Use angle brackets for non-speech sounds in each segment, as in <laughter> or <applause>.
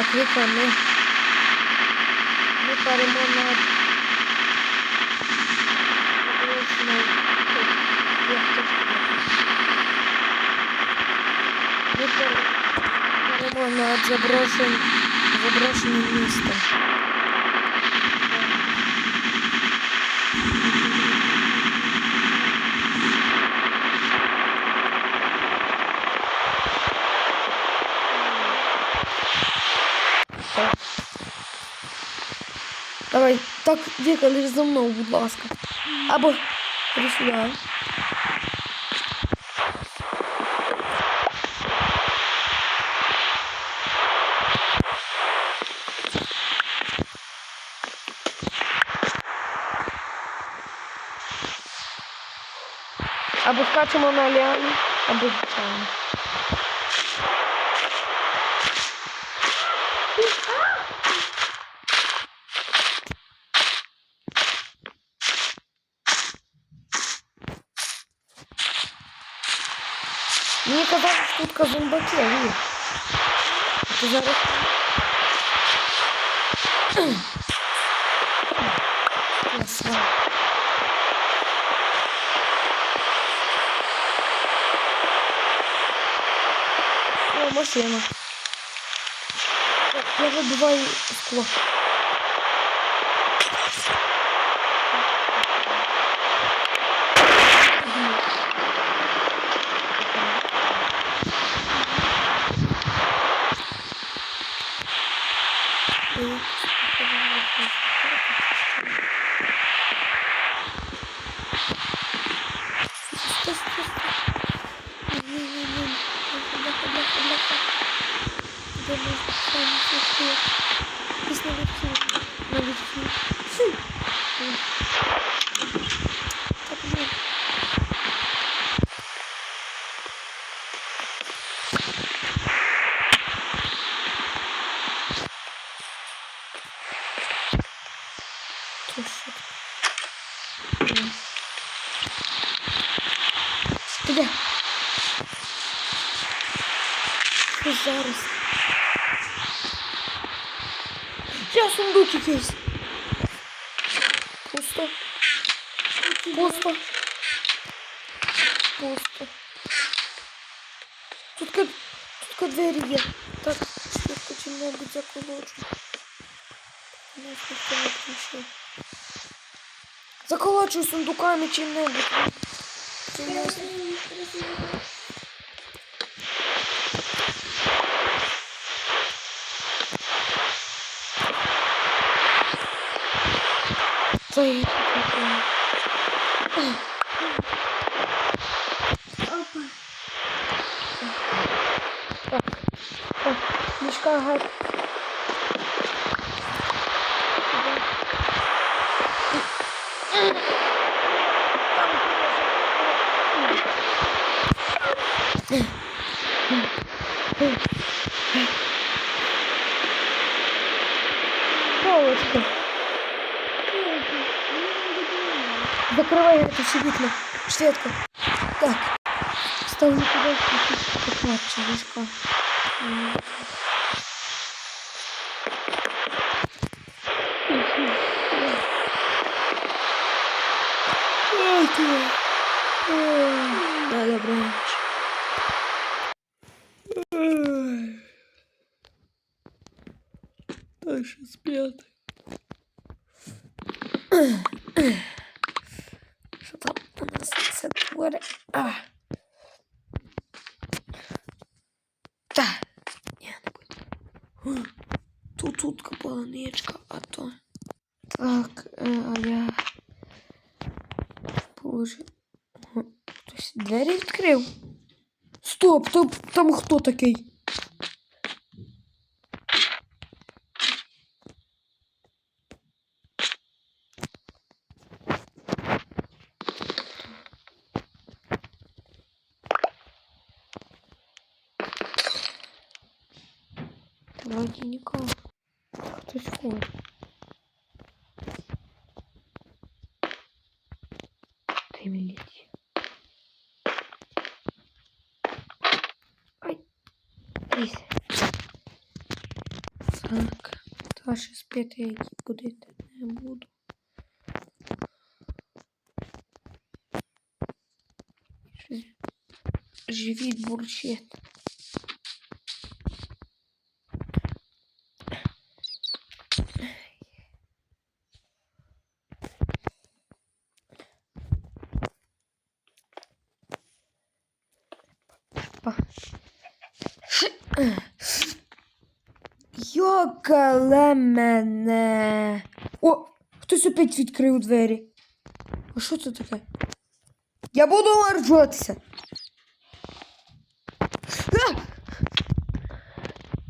Так, Віка, ми, ми паримо над заброшеною яхточкою. Ми пар- паримо над заброшеним, заброшеним містом. Давай, так, Віка, лиш за мною, будь ласка. Або іди сюди. Або скачемо на ліані, або звичайно. Мені казали, що тут казумбаки, ні. Ти зараз. Краса. О, машина. Я вибиваю скло. Ти де? Що зараз? Я сундук якийсь. Пусто. Пусто. Пусто. Тут ка... Тут ка двері є. Так, швидко чим-небудь заколочу. Нас ніхто не прийшов. Заколочую сундуками чим-небудь. Чим-небудь. Це я тут не Опа. Так. Так, мішка гад. Полочка. Закрывай это все вікна. Светка. Так. Ставлю туда покладче вишка. Да, доброй ночи. Дальше спят. Що там у нас це творе? А. Та. Ні, не буду. Тут тут кабанечка, а то. Так, е, а я. Боже. О, Хтось двері відкрив. Стоп, там, там хто такий? Ай. Лізь. Так, та ще спити я її будити не буду. Щось Живіт бурчить. Йокале мене. О, хтось опять відкрив двері. А що це таке? Я буду!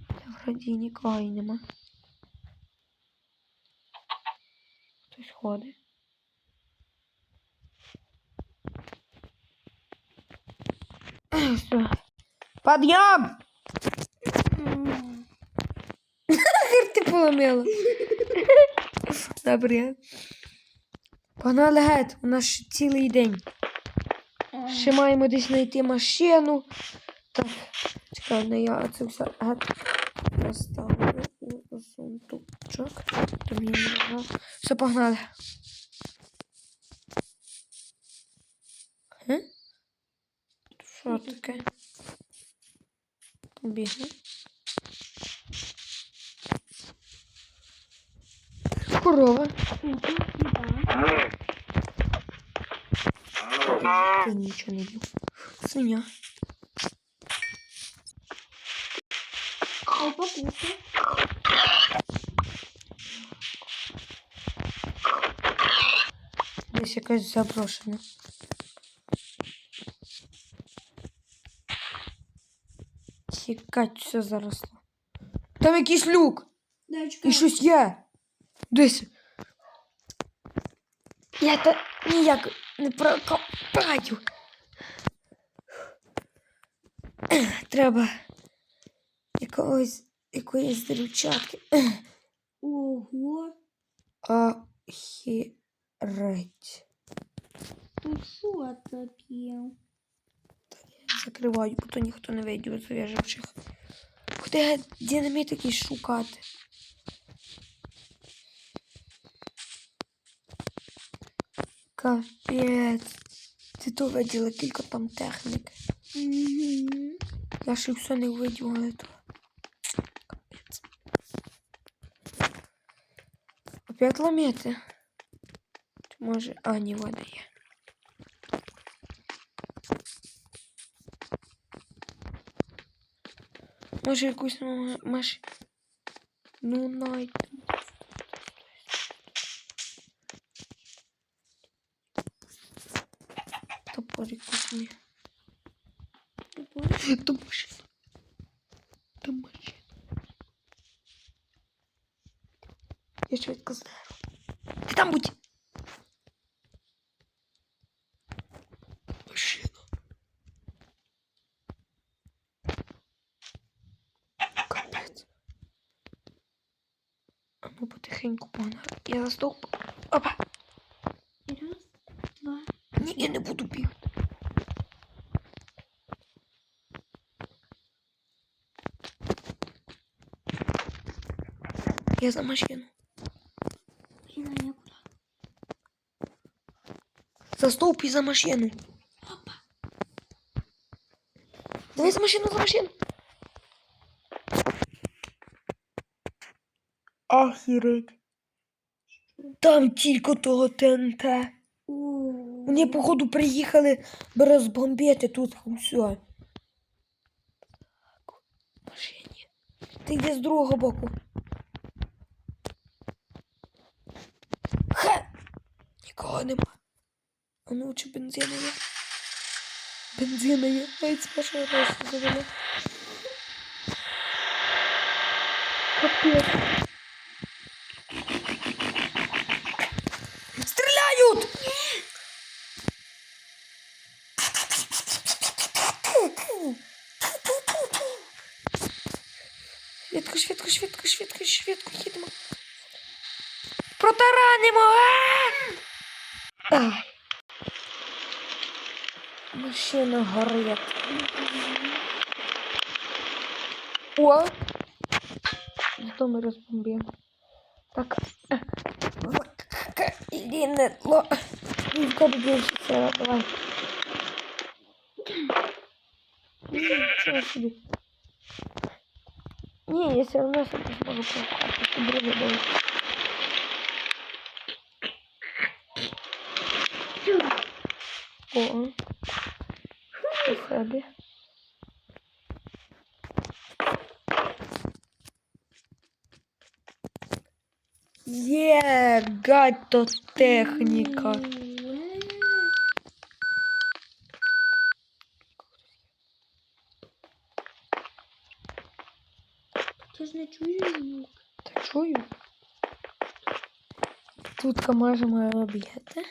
Та вроді нікого й нема. Хтось ходить. Подъем! Поломила. Добре. Погнали геть, у нас ще цілий день. Ще маємо десь знайти машину. Так, чекай, не я це все геть поставлю у сундучок. Все, погнали. Що таке? Бігне. Корова. Ти нічого не б'ю. Свиня. Ой, покушай. Десь якась заброшена. Тікать все заросло. Там якийсь люк. Дай І чекай. щось є. Десь. Я то ніяк не прокопаю. Треба якогось якоїсь деревчатки. Ого. Охереть. Ну що таке? Закриваю, бо то ніхто не вийде з виживших. Куди динаміт якийсь шукати? Капець. Ти то виділа кілька там технік. Угу. Я ще все не виділа. але то. Капець. Опять ламети? Чи може. А, ні, вода є. Може якусь ма- маш... Ну, найдемо. Там машина. Там машина. Я швидко знаю. Ти там будь. Машина. Капець. А ну потихеньку погнали. Я за стовп. Я за машину. Блін, а я? За стовп і за машину. Давай за машину, за машину. Охереть. Там тільки того ТНТ. Вони, походу, приїхали би розбомбити тут все. Машині. Ти йди з другого боку. Нікого нема. А ну чи бензина є? Бензина є. Навіть з першого разу завели. Капець. Швидко, швидко, швидко, швидко, швидко їдемо. Протаранимо! А! Ай. Машина горить. О! Не дом і розбомбив. Так. Вот. Іди не ло. Вівка більше давай. Нічого собі. Ні, я все одно собі зможу прокати, щоб О. Що собі. Є, гать то техніка. Ти ж не чуєш звук? Та чую. Тут можемо робити.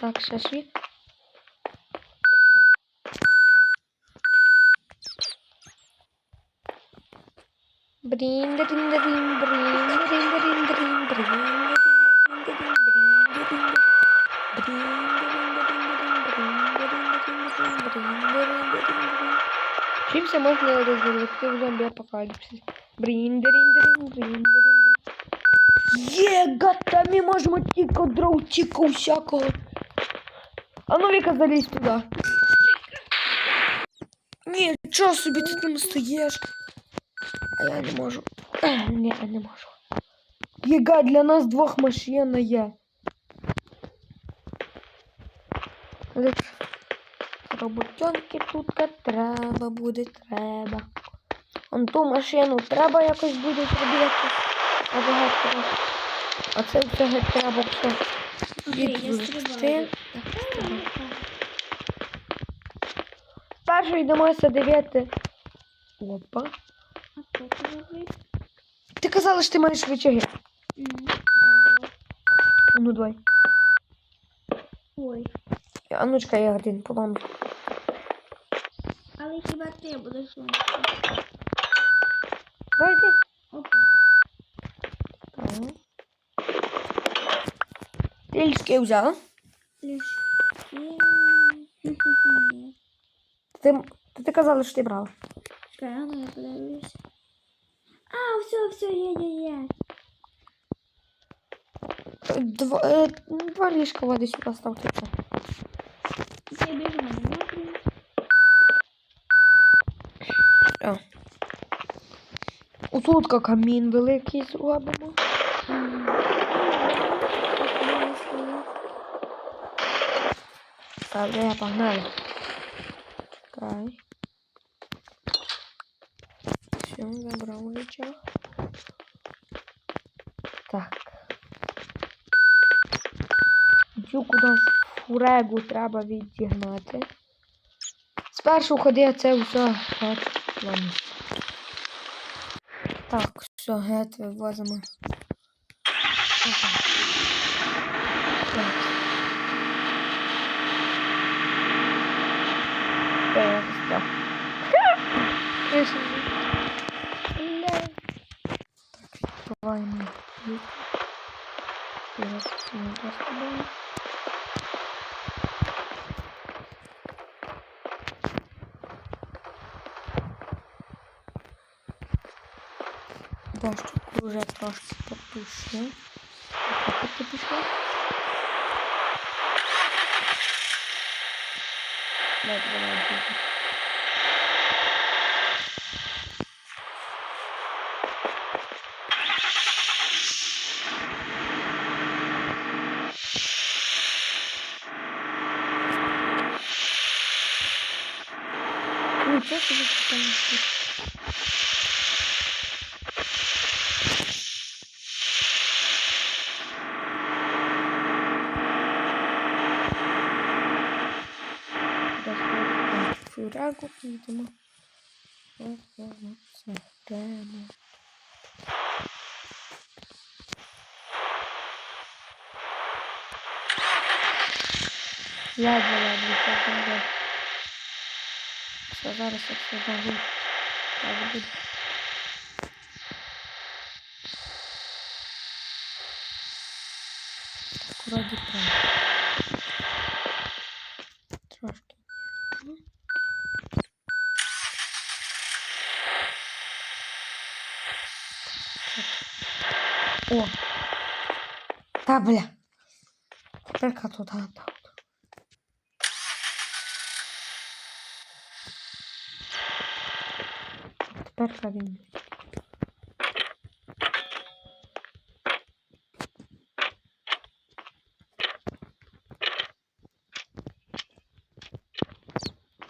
Так, ще ж є. Брін, дрін, дрін, брін, дрін, дрін, дрін, брін, Чимся можна розвивати в зомбі апокаліпсис? Брін, дрін, дрін, дрін, дрін, дрін. Є, гатами можемо тільки дров, тільки всякого. А ну Віка, залізь туди. Ні, чого собі ти там стоїш? А я не можу. <clears throat> Ні, я не можу. Єга, для нас двох машина є. Але роботянки тут треба буде, треба. Он ту машину треба якось буде зробити. А багато. А це все геть треба все. Окей, я відвести. стрибаю. Перше йдемося дивити. Опа. Ти казала, що ти маєш А Ну давай. Ой, А ну чекай, я один поломлю. але хіба ти будеш ламати? Давай ти. Ти ліжки взяла? Лишки. Ти, ти, казала, що ти брала. Ну я подивлюся. А, все, все, є, є, є. Два, е, два ліжка води сюди ставте. це. Я біжу на мотрі. А. Отут камін великий зробимо. Так, я погнали. Чекай. Все, забрав рычаг. Кудись фурегу треба відігнати. Спершу ходи це все ладно. Так, все, геть вивозимо. Опа. Так. <laughs> Дощик уже трошки потушив. Поки ти пішла? Давай, давай, давай. Нічого собі що там. Фурагу підемо. Прямо. Ладно, ладно, це буде. Все, зараз я все загублю. Так буде. Так, вроді прям. Трошки. О! Та бля. Тепер-ка туди. да. Тепер-ка він.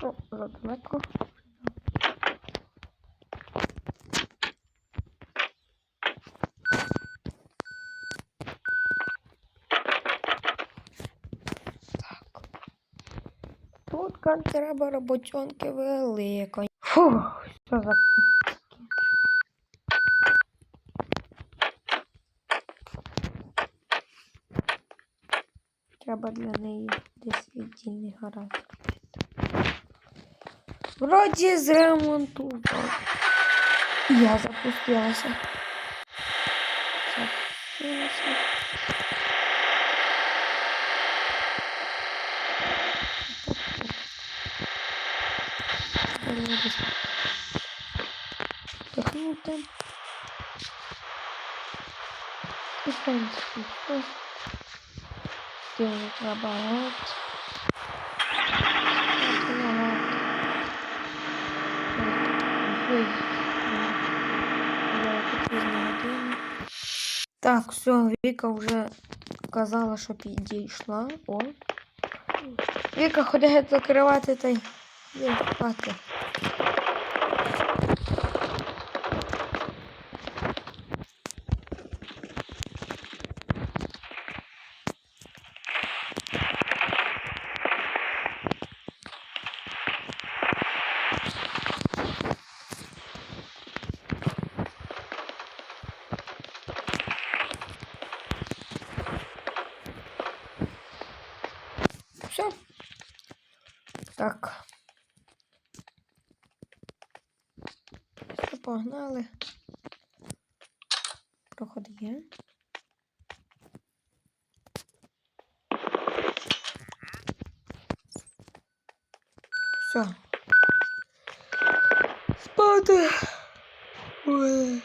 О, задалеко. Тут треба роботенки велико. Фух, що за... Треба для неї десь віддільний гараж. Вроді зремонтував. Я запустилася. Запустилася. Вдохнути. І в принципі все. Сделать наоборот. Так, все, Віка вже казала, що підійшла. О. Віка, ходи геть закривати та й Так. Погнали. Проход є. Все. Спати. Ой.